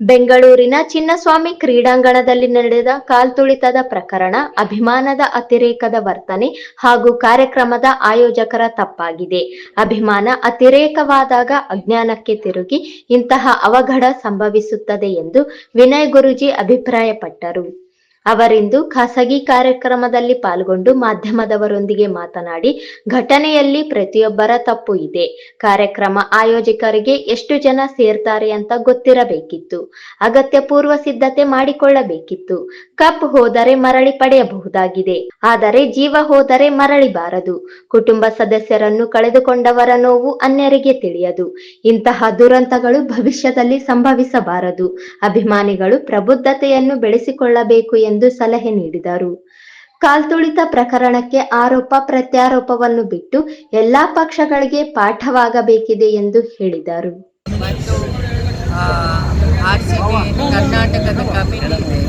ಬೆಂಗಳೂರಿನ ಚಿನ್ನಸ್ವಾಮಿ ಕ್ರೀಡಾಂಗಣದಲ್ಲಿ ನಡೆದ ಕಾಲ್ತುಳಿತದ ಪ್ರಕರಣ ಅಭಿಮಾನದ ಅತಿರೇಕದ ವರ್ತನೆ ಹಾಗೂ ಕಾರ್ಯಕ್ರಮದ ಆಯೋಜಕರ ತಪ್ಪಾಗಿದೆ. ಅಭಿಮಾನ ಅತಿರೇಕವಾದಾಗ ಅಜ್ಞಾನಕ್ಕೆ ತಿರುಗಿ ಇಂತಹ ಅವಘಡ ಸಂಭವಿಸುತ್ತದೆ ಎಂದು ವಿನಯ್ ಗುರುಜಿ ಅಭಿಪ್ರಾಯಪಟ್ಟರು. ಅವರಿಂದು ಖಾಸಗಿ ಕಾರ್ಯಕ್ರಮದಲ್ಲಿ ಪಾಲ್ಗೊಂಡು ಮಾಧ್ಯಮದವರೊಂದಿಗೆ ಮಾತನಾಡಿ, ಘಟನೆಯಲ್ಲಿ ಪ್ರತಿಯೊಬ್ಬರ ತಪ್ಪು ಇದೆ. ಕಾರ್ಯಕ್ರಮ ಆಯೋಜಕರಿಗೆ ಎಷ್ಟು ಜನ ಸೇರ್ತಾರೆ ಅಂತ ಗೊತ್ತಿರಬೇಕಿತ್ತು. ಅಗತ್ಯ ಪೂರ್ವ ಸಿದ್ಧತೆ ಮಾಡಿಕೊಳ್ಳಬೇಕಿತ್ತು. ಕಪ್ ಹೋದರೆ ಮರಳಿ ಪಡೆಯಬಹುದಾಗಿದೆ. ಆದರೆ ಜೀವ ಹೋದರೆ ಮರಳಿಬಾರದು ಕುಟುಂಬ ಸದಸ್ಯರನ್ನು ಕಳೆದುಕೊಂಡವರ ನೋವು ಅನ್ಯರಿಗೆ ತಿಳಿಯದು. ಇಂತಹ ದುರಂತಗಳು ಭವಿಷ್ಯದಲ್ಲಿ ಸಂಭವಿಸಬಾರದು. ಅಭಿಮಾನಿಗಳು ಪ್ರಬುದ್ಧತೆಯನ್ನು ಬೆಳೆಸಿಕೊಳ್ಳಬೇಕು ಎಂದು ಸಲಹೆ ನೀಡಿದರು. ಕಾಲ್ತುಳಿತ ಪ್ರಕರಣಕ್ಕೆ ಆರೋಪ ಪ್ರತ್ಯಾರೋಪವನ್ನು ಬಿಟ್ಟು ಎಲ್ಲಾ ಪಕ್ಷಗಳಿಗೆ ಪಾಠವಾಗಬೇಕಿದೆ ಎಂದು ಹೇಳಿದರು. ಮತ್ತು ಆರ್ ಸಿ ಕರ್ನಾಟಕದ ಕಮಿಟಿ ಇದೆ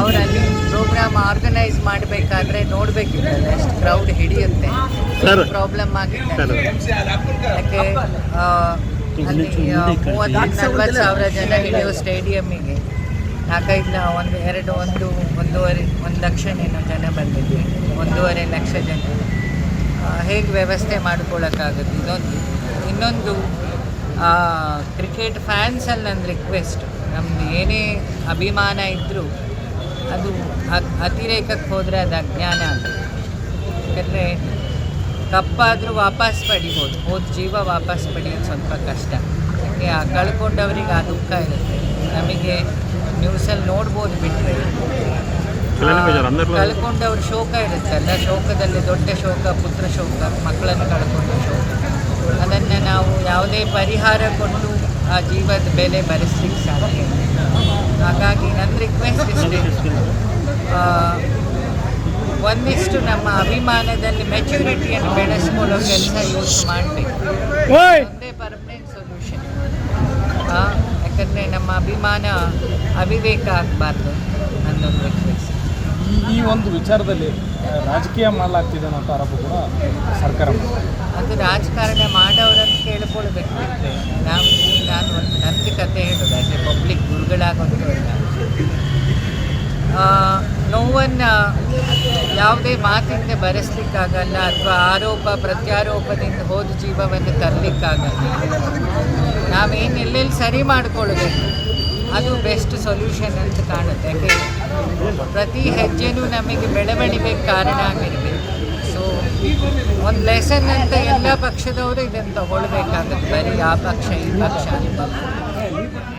ಅವರಲ್ಲಿ ಪ್ರೋಗ್ರಾಮ್ ಆರ್ಗನೈಸ್ ಮಾಡಬೇಕಾದ್ರೆ ನೋಡಬೇಕಿದ್ದಲ್ಲ ಎಷ್ಟು ಕ್ರೌಡ್ ಹಿಡಿಯುತ್ತೆ. ಪ್ರಾಬ್ಲಮ್ ಆಗುತ್ತೆ ಆಗಿದೆ ಯಾಕೆ ಅಲ್ಲಿ ಮೂವತ್ತು ನಲ್ವತ್ತು ಸಾವಿರ ಜನ ಹಿಡಿಯೋ ಸ್ಟೇಡಿಯಮ್ಮಿಗೆ ನಾಲ್ಕೈದು ಒಂದು ಎರಡು, ಒಂದು, ಒಂದೂವರೆ, ಒಂದು ಲಕ್ಷನೇನೋ ಜನ ಬಂದಿದ್ವಿ. ಒಂದೂವರೆ ಲಕ್ಷ ಜನ. ಹೇಗೆ ವ್ಯವಸ್ಥೆ ಮಾಡ್ಕೊಳ್ಳೋಕ್ಕಾಗುತ್ತೆ? ಇದೊಂದು. ಇನ್ನೊಂದು ಕ್ರಿಕೆಟ್ ಫ್ಯಾನ್ಸಲ್ಲಿ ನನ್ನ ರಿಕ್ವೆಸ್ಟ್ ನಮ್ಮದು ಏನೇ ಅಭಿಮಾನ ಇದ್ದರೂ ಅದು ಅತಿರೇಕಕ್ಕೆ ಹೋದರೆ ಅದು ಅಜ್ಞಾನ ಆಗುತ್ತೆ ಯಾಕಂದರೆ ಕಪ್ಪಾದರೂ ವಾಪಸ್ ಪಡಿಬೋದು. ಹೋದ ಜೀವ ವಾಪಸ್ ಪಡೆಯೋದು ಸ್ವಲ್ಪ ಕಷ್ಟ. ಯಾಕೆ ಕಳ್ಕೊಂಡವರಿಗೆ ಆ ದುಃಖ ಇರುತ್ತೆ. ನಮಗೆ ನ್ಯೂಸಲ್ಲಿ ನೋಡ್ಬೋದು ಬಿಟ್ಟರೆ ಕಳ್ಕೊಂಡು ಅವ್ರ ಶೋಕ ಕಳ್ಕೊಂಡವ್ರ ಶೋಕ ಇರುತ್ತಲ್ಲ ಶೋಕದಲ್ಲಿ ದೊಡ್ಡ ಶೋಕ ಪುತ್ರ ಶೋಕ ಮಕ್ಕಳನ್ನು ಕಳ್ಕೊಂಡ ಶೋಕ. ಅದನ್ನು ನಾವು ಯಾವುದೇ ಪರಿಹಾರ ಕೊಟ್ಟು ಆ ಜೀವದ ಬೆಲೆ ಭರಿಸ್ಲಿಕ್ಕೆ ಸಾಧ್ಯ ಹಾಗಾಗಿ ನನ್ನ ರಿಕ್ವೆಸ್ಟ್ ಇಷ್ಟೇ. ಒಂದಿಷ್ಟು ನಮ್ಮ ಅಭಿಮಾನದಲ್ಲಿ ಮೆಚ್ಯೂರಿಟಿಯನ್ನು ಬೆಳೆಸ್ಕೊಳ್ಳೋ ಕೆಲಸ ಯೂಸ್ ಮಾಡಬೇಕು. ಒಂದೇ ಪರ್ಮನೆಂಟ್ ಸೊಲ್ಯೂಷನ್ ಯಾಕಂದರೆ ನಮ್ಮ ಅಭಿಮಾನ ಅವಿವೇಕ ಆಗಬಾರ್ದು ಅನ್ನೋದು ಈ ಈ ಒಂದು ವಿಚಾರದಲ್ಲಿ ರಾಜಕೀಯ ಮಾಡಲಾಗ್ತಿದೆ ಅನ್ನೋ ಆರೋಪ ಕೂಡ ಸರ್ಕಾರ. ಅದು ರಾಜಕಾರಣ ಮಾಡೋರನ್ನು ಕೇಳ್ಕೊಳ್ಬೇಕು ನಾವು ನಾನು ಒಂದು ನನ್ನ ಕತೆ ಹೇಳೋದು ಅಂದರೆ ಪಬ್ಲಿಕ್ ಗುರುಗಳಾಗೋದು ನೋವನ್ನು ಯಾವುದೇ ಮಾತಿಂದ ಬರೆಸ್ಲಿಕ್ಕಾಗಲ್ಲ ಅಥವಾ ಆರೋಪ ಪ್ರತ್ಯಾರೋಪದಿಂದ ಹೋದ ಜೀವವನ್ನು ತರಲಿಕ್ಕಾಗಲ್ಲ. ನಾವೇನು ಎಲ್ಲೆಲ್ಲಿ ಸರಿ ಮಾಡ್ಕೊಳ್ಬೇಕು, ಅದು ಬೆಸ್ಟ್ ಸೊಲ್ಯೂಷನ್ ಅಂತ ಕಾಣುತ್ತೆ. ಪ್ರತಿ ಹೆಜ್ಜೆನೂ ನಮಗೆ ಬೆಳವಣಿಗೆ ಕಾರಣ ಆಗಿರಬೇಕು ಸೊ ಒಂದು ಲೆಸನ್ ಅಂತ ಎಲ್ಲ ಪಕ್ಷದವರು ಇದನ್ನು ತಗೊಳ್ಬೇಕಾಗುತ್ತೆ. ಬರೀ ಆ ಪಕ್ಷ, ಈ ಪಕ್ಷ ಅಂತ.